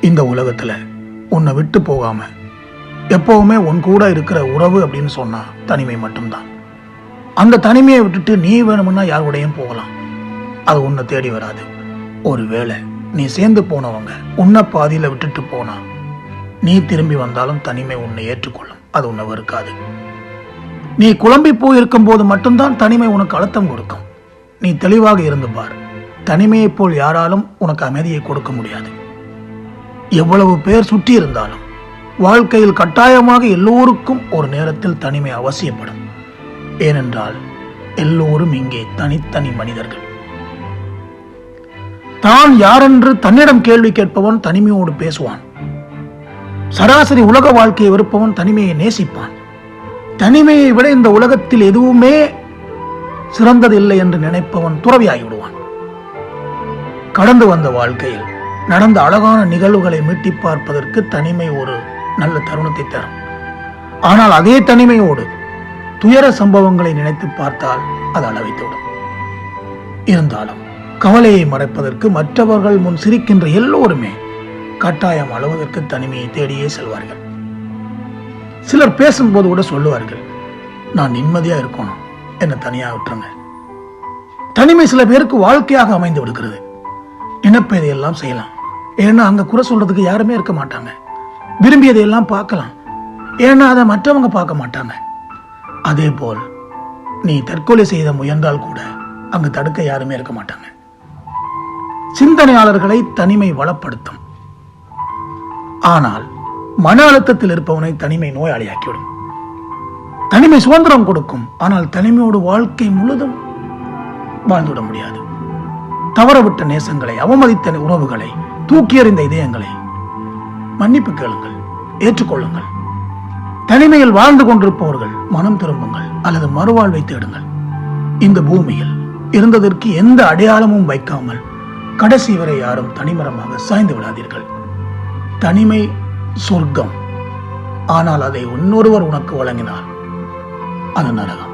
இந்த உலகத்துல உன்னை விட்டு போகாம எப்பவுமே உன் கூட இருக்கிற உறவு அப்படின்னு சொன்னா தனிமை மட்டும்தான். அந்த தனிமையை விட்டுட்டு நீ வேணும்னா யார் கூடயும் போகலாம். அது உன்னை தேடி வராது. ஒருவேளை நீ சேர்ந்து போனவங்க உன்னை பாதியில விட்டுட்டு போனா நீ திரும்பி வந்தாலும் தனிமை உன்னை ஏற்றுக்கொள்ளும். அது உன்னை வெறுக்காது. நீ குழம்பி போயிருக்கும் போது மட்டும்தான் தனிமை உனக்கு அழுத்தம் கொடுக்கும். நீ தெளிவாக இருந்து பார். தனிமையைப் போல் யாராலும் உனக்கு அமைதியை கொடுக்க முடியாது. எவ்வளவு பேர் சுற்றி இருந்தாலும் வாழ்க்கையில் கட்டாயமாக எல்லோருக்கும் ஒரு நேரத்தில் தனிமை அவசியப்படும். ஏனென்றால் எல்லோரும் இங்கே தனித்தனி மனிதர்கள். தான் யாரென்று தன்னிடம் கேள்வி கேட்பவன் தனிமையோடு பேசுவான். சராசரி உலக வாழ்க்கையை வெறுப்பவன் தனிமையை நேசிப்பான். தனிமையை விட இந்த உலகத்தில் எதுவுமே சிறந்ததில்லை என்று நினைப்பவன் துறவியாகிவிடுவான். கடந்து வந்த வாழ்க்கையில் நடந்த அழகான நிகழ்வுகளை மீட்டி பார்ப்பதற்கு தனிமை ஒரு நல்ல தருணத்தை தரும். ஆனால் அதே தனிமையோடு துயர சம்பவங்களை நினைத்து பார்த்தால் அது அளவைத்துவிடும் இருந்தாலும் கவலையை மறைப்பதற்கு மற்றவர்கள் முன் சிரிக்கின்ற எல்லோருமே கட்டாயம் அளவதற்கு தனிமையை தேடியே செல்வார்கள். சிலர் பேசும்போது கூட சொல்லுவார்கள் நான் நிம்மதியா இருக்கணும். என்னை தனியா விட்டுருங்க. தனிமை சில பேருக்கு வாழ்க்கையாக அமைந்து விடுகிறது. நினைப்பதையெல்லாம் செய்யலாம். ஏன்னா அங்க குறை சொல்றதுக்கு யாருமே இருக்க மாட்டாங்க. விரும்பியதையெல்லாம் பார்க்கலாம். ஏன்னா அதை மற்றவங்க பார்க்க மாட்டாங்க. அதே போல் நீ தற்கொலை செய்த முயன்றால் கூட அங்கு தடுக்க யாருமே இருக்க மாட்டாங்க. சிந்தனையாளர்களை தனிமை வளப்படுத்தும். ஆனால் மன அழுத்தத்தில் இருப்பவனை தனிமை நோயாளியாக்கிவிடும். தனிமை சுதந்திரம் கொடுக்கும். ஆனால் தனிமையோடு வாழ்க்கை முழுதும் வாழ்ந்துவிட முடியாது. தவறவிட்ட நேசங்களை அவமதித்த உறவுகளை தூக்கி எறிந்த இதயங்களை மன்னிப்பு கேளுங்கள் ஏற்றுக்கொள்ளுங்கள். தனிமையில் வாழ்ந்து கொண்டிருப்பவர்கள் மனம் திரும்புங்கள் அல்லது மறுவாழ்வை தேடுங்கள். இந்த பூமியில் இருந்ததற்கு எந்த அடையாளமும் வைக்காமல் கடைசி வரை யாரும் தனிமரமாக சாய்ந்து விடாதீர்கள். தனிமை சொர்க்கம். ஆனால் அதை இன்னொருவர் உனக்கு வழங்கினார். அது நரகம்.